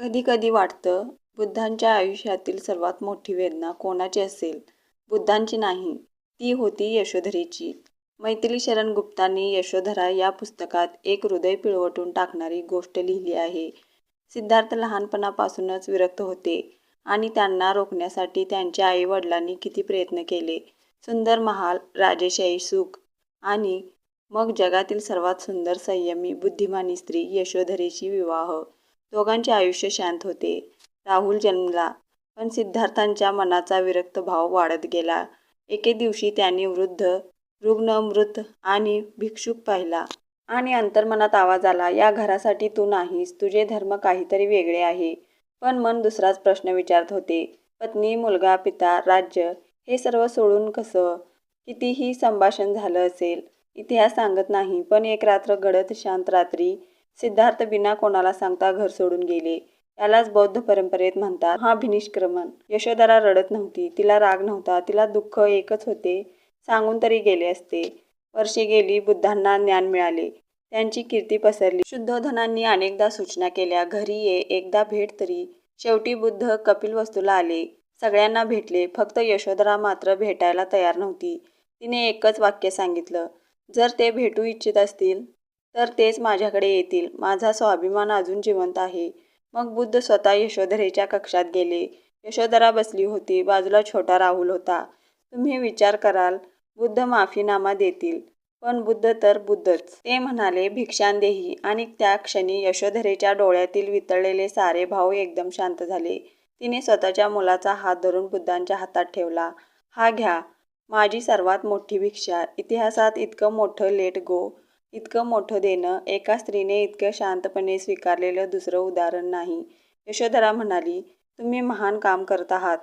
कधी कधी वाटतं बुद्धांच्या आयुष्यातील सर्वात मोठी वेदना कोणाची असेल? बुद्धांची नाही ती होती यशोधरेची. मैथिली शरण गुप्तांनी यशोधरा या पुस्तकात एक हृदय पिळवटून टाकणारी गोष्ट लिहिली आहे. सिद्धार्थ लहानपणापासूनच विरक्त होते आणि त्यांना रोखण्यासाठी त्यांच्या आई वडिलांनी किती प्रयत्न केले. सुंदर महाल राजेशाही सुख आणि मग जगातील सर्वात सुंदर संयमी बुद्धिमानी स्त्री यशोधरेशी विवाह दोघांचे आयुष्य शांत होते. राहुल जन्मला पण सिद्धार्थांच्या मनाचा विरक्त भाव वाढत गेला. एके दिवशी त्यांनी वृद्ध रुग्ण मृत आणि भिक्षुक पाहिला आणि अंतर्मनात आवाज आला या घरासाठी तू नाहीस तुझे धर्म काहीतरी वेगळे आहे. पण मन दुसराच प्रश्न विचारत होते. पत्नी मुलगा पिता राज्य हे सर्व सोडून कसं? कितीही संभाषण झालं असेल इतिहास सांगत नाही पण एक रात्र घडत शांत रात्री सिद्धार्थ बिना कोणाला सांगता घर सोडून गेले. यालाच बौद्ध परंपरेत म्हणतात हा भिनिष्क्रमण. यशोधरा रडत नव्हती. तिला राग नव्हता. तिला दुःख एकच होते. सांगून तरी गेले असते. वर्षे गेली बुद्धांना ज्ञान मिळाले. त्यांची कीर्ती पसरली. शुद्धोधनांनी अनेकदा सूचना केल्या घरी ये एकदा भेट तरी. शेवटी बुद्ध कपिलवस्तूला आले. सगळ्यांना भेटले. फक्त यशोधरा मात्र भेटायला तयार नव्हती. तिने एकच वाक्य सांगितलं. जर ते भेटू इच्छित असतील तर तेच माझ्याकडे येतील. माझा स्वाभिमान अजून जिवंत आहे. मग बुद्ध स्वतः यशोधरेच्या कक्षात गेले. यशोधरा बसली होती. बाजूला छोटा राहुल होता. तुम्ही विचार कराल बुद्ध माफीनामा देतील. पण बुद्ध तर बुद्धच. ते म्हणाले भिक्षांदेही. आणि त्या क्षणी यशोधरेच्या डोळ्यातील वितळलेले सारे भाव एकदम शांत झाले. तिने स्वतःच्या मुलाचा हात धरून बुद्धांच्या हातात ठेवला. हा घ्या. माझी सर्वात मोठी भिक्षा. इतिहासात इतकं मोठं लेट गो. इतकं मोठं देणं एका स्त्रीने इतकं शांतपणे स्वीकारलेलं दुसरं उदाहरण नाही. यशोधरा म्हणाली तुम्ही महान काम करत आहात.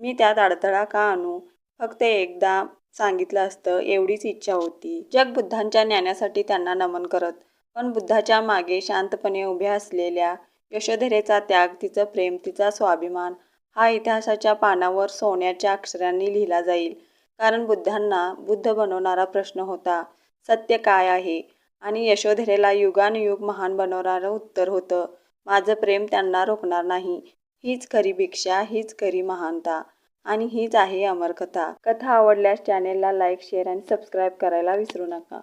मी त्यात अडथळा का आणू? फक्त एकदा सांगितलं असतं एवढीच इच्छा होती. जग बुद्धांच्या ज्ञानासाठी त्यांना नमन करत. पण बुद्धाच्या मागे शांतपणे उभ्या असलेल्या यशोधरेचा त्याग तिचं प्रेम तिचा स्वाभिमान हा इतिहासाच्या पानावर सोन्याच्या अक्षरांनी लिहिला जाईल. कारण बुद्धांना बुद्ध बनवणारा प्रश्न होता. सत्य काय आहे? आणि यशोधरेला युगानुयुग महान बनवणारं उत्तर होतं. माझं प्रेम त्यांना रोखणार नाही. हीच खरी भिक्षा हीच खरी महानता. आणि हीच आहे अमर कथा. कथा आवडल्यास चॅनेलला लाईक शेअर आणि सबस्क्राईब करायला विसरू नका.